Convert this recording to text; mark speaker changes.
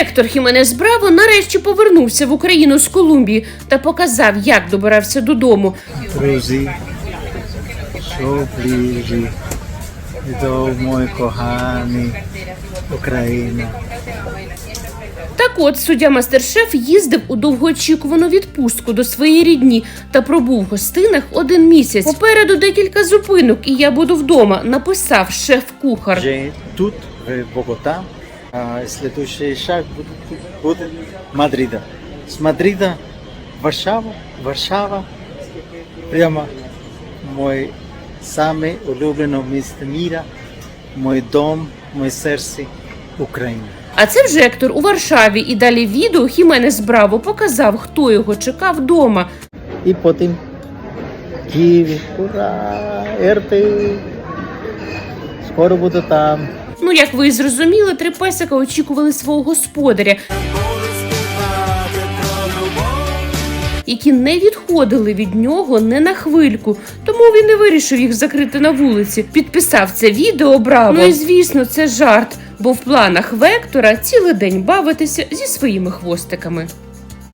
Speaker 1: Ектор Хіменес Браво нарешті повернувся в Україну з Колумбії та показав, як добирався додому.
Speaker 2: Друзі, до мой коханий Україна.
Speaker 1: Так от суддя Мастершеф їздив у довгоочікувану відпустку до своєї рідні та пробув в гостинах один місяць. Попереду декілька зупинок, і я буду вдома. Написав шеф-кухар.
Speaker 2: Тут, в Богота, следующий шаг буде, буде Мадрида. З Мадрида Варшава, Варшава, прямо мой саме улюблене місце міра, мой дом, моє серце Україна.
Speaker 1: А це вже Ектор у Варшаві. І далі відео Хіменес Браво показав, хто його чекав вдома.
Speaker 2: І потім Києві, ура, РТ, скоро буду там.
Speaker 1: Ну, як ви зрозуміли, три песика очікували свого господаря, які не відходили від нього не на хвильку. Тому він і вирішив їх закрити на вулиці. Підписав це відео браво. Ну і звісно, це жарт, бо в планах Вектора цілий день бавитися зі своїми хвостиками.